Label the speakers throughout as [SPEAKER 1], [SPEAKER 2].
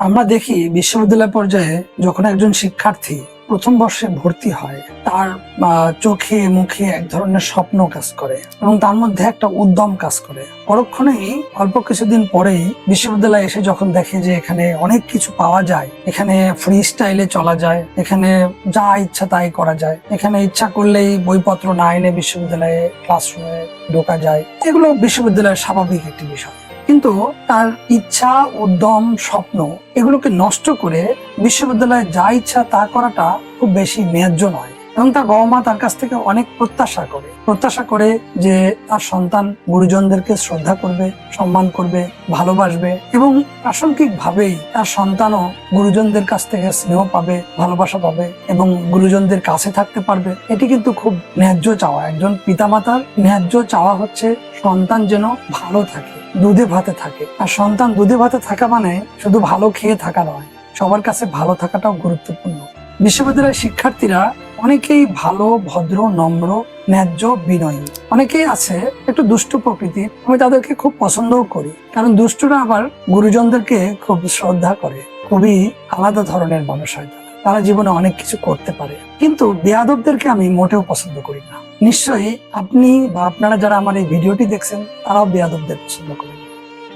[SPEAKER 1] আমরা দেখি বিশ্ববিদ্যালয় পর্যায়ে যখন একজন শিক্ষার্থী প্রথম বর্ষে ভর্তি হয়, তার চোখে, মুখে এক ধরনের স্বপ্ন কাজ করে এবং তার মধ্যে একটা উদ্যম কাজ করে। পরক্ষণেই অল্প কিছুদিন পরেই বিশ্ববিদ্যালয়ে এসে যখন দেখে যে এখানে অনেক কিছু পাওয়া যায়, এখানে ফ্রি স্টাইলে চলা যায়, এখানে যা ইচ্ছা তাই করা যায়, এখানে ইচ্ছা করলেই বইপত্র না এনে বিশ্ববিদ্যালয়ে ক্লাসরুমে ঢোকা যায়, এগুলো বিশ্ববিদ্যালয়ের স্বাভাবিক একটি বিষয়। কিন্তু তার ইচ্ছা, উদ্যম, স্বপ্ন এগুলোকে নষ্ট করে বিশ্ববিদ্যালয়ে যা ইচ্ছা তা করাটা খুব বেশি ন্যায্য নয় এবং তার বাবা মা তার কাছ থেকে অনেক প্রত্যাশা করে। প্রত্যাশা করে যে তার সন্তান গুরুজনদেরকে শ্রদ্ধা করবে, সম্মান করবে, ভালোবাসবে এবং প্রাসঙ্গিক ভাবেই তার সন্তানও গুরুজনদের কাছ থেকে স্নেহ পাবে, ভালোবাসা পাবে এবং গুরুজনদের কাছে থাকতে পারবে। এটি কিন্তু খুব ন্যায্য চাওয়া। একজন পিতামাতার ন্যায্য চাওয়া হচ্ছে সন্তান যেন ভালো থাকে। দুধে ভাতে থাকে। আর সন্তান দুধে ভাতে থাকা মানে শুধু ভালো খেয়ে থাকা নয়, সবার কাছে ভালো থাকাটাও গুরুত্বপূর্ণ। বিশ্ববিদ্যালয়ের শিক্ষার্থীরা অনেকেই ভালো, ভদ্র, নম্র, ন্যায্য, বিনয়ী। অনেকেই আছে একটু দুষ্ট প্রকৃতির, আমি তাদেরকে খুব পছন্দও করি, কারণ দুষ্টরা আবার গুরুজনদেরকে খুব শ্রদ্ধা করে, খুবই আলাদা ধরনের মানুষ হয় তারা জীবনে অনেক কিছু করতে পারে। কিন্তু বেয়াদবদেরকে আমি মোটেও পছন্দ করি না। নিশ্চয়ই আপনি বা আপনারা যারা আমার এই ভিডিওটি দেখছেন, তারাও বেয়াদবদের পছন্দ করেন।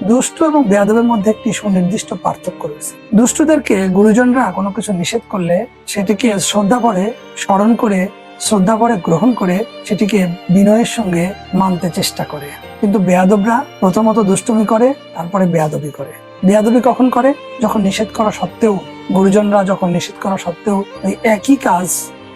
[SPEAKER 1] দুষ্ট এবং বেয়াদবের মধ্যে একটি সুনির্দিষ্ট পার্থক্য রয়েছে। দুষ্টদেরকে গুরুজনরা কোনো কিছু নিষেধ করলে সেটিকে শ্রদ্ধা করে স্মরণ করে, শ্রদ্ধা করে গ্রহণ করে সেটিকে বিনয়ের সঙ্গে মানতে চেষ্টা করে। কিন্তু বেয়াদবরা প্রথমত দুষ্টুমি করে, তারপরে বেয়াদবি করে। বেয়াদবি কখন করে? যখন নিষেধ করা সত্ত্বেও। গুরুজনরা যখন নিষেধ করা সত্ত্বেও ওই একই কাজ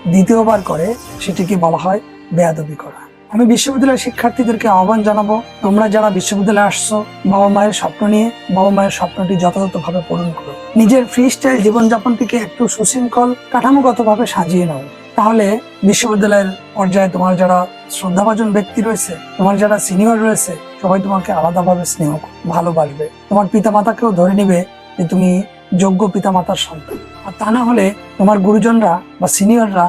[SPEAKER 1] দ্বিতীয়বার করে, সেটিকে বলা হয় বেয়াদবি করা। আমি বিশ্ববিদ্যালয়ের শিক্ষার্থীদেরকে আহ্বান জানাব, তোমরা যারা বিশ্ববিদ্যালয়ে আসছো, বাবা মায়ের স্বপ্ন নিয়ে, বাবা মায়ের স্বপ্নটি যথাযথভাবে পূরণ করো। নিজের ফ্রি স্টাইল জীবনযাপনটিকে একটু সুশৃঙ্খল, কাঠামোগতভাবে সাজিয়ে নাও। তাহলে বিশ্ববিদ্যালয়ের পর্যায়ে তোমার যারা শ্রদ্ধাভাজন ব্যক্তি রয়েছে, তোমার যারা সিনিয়র রয়েছে, সবাই তোমাকে আলাদাভাবে স্নেহ ভালোবাসবে। তোমার পিতামাতাকেও ধরে নিবে যে তুমি যোগ্য পিতামাতার সন্তান। আর তা না হলে তোমার গুরুজনরা বা সিনিয়ররা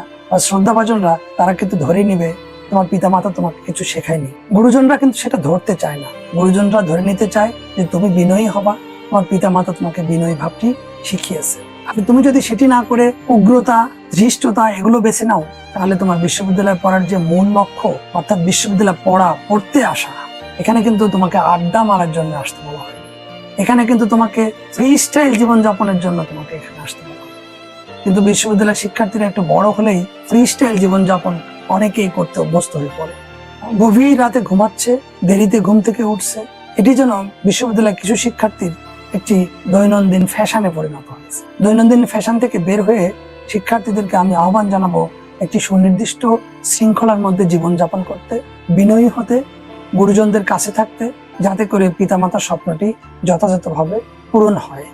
[SPEAKER 1] তারা কিন্তু ধরে নিবে, তোমার পিতামাতা তোমাকে কিছু শেখায়নি। গুরুজনরা কিন্তু সেটা ধরতে চায় না। গুরুজনরা ধরে নিতে চায় যে তুমি বিনয়ী হবা। তোমার পিতামাতা তোমাকে বিনয়ী ভাবটি শিখিয়েছে। আর তুমি যদি সেটি না করে উগ্রতা, ধৃষ্টতা এগুলো বেছে নাও, তাহলে তোমার বিশ্ববিদ্যালয়ে পড়ার যে মূল লক্ষ্য, অর্থাৎ বিশ্ববিদ্যালয়ে পড়া, পড়তে আসা, এখানে কিন্তু তোমাকে আড্ডা মারার জন্য আসতে বলা হয় এখানে কিন্তু তোমাকে ফ্রি স্টাইল জীবনযাপনের জন্য তোমাকে এখানে আসতে কিন্তু বিশ্ববিদ্যালয়ের শিক্ষার্থীরা একটু বড় হলেই ফ্রি স্টাইল জীবনযাপন অনেকেই করতে অভ্যস্ত হয়ে পড়ে। গভীর রাতে ঘুমাচ্ছে, দেরিতে ঘুম থেকে উঠছে। এটি যেন বিশ্ববিদ্যালয়ের কিছু শিক্ষার্থীর একটি দৈনন্দিন ফ্যাশনে পরিণত হয়েছে। দৈনন্দিন ফ্যাশন থেকে বের হয়ে শিক্ষার্থীদেরকে আমি আহ্বান জানাব একটি সুনির্দিষ্ট শৃঙ্খলার মধ্যে জীবনযাপন করতে, বিনয়ী হতে, গুরুজনদের কাছে থাকতে, যাতে করে পিতামাতার স্বপ্নটি যথাযথভাবে পূরণ হয়।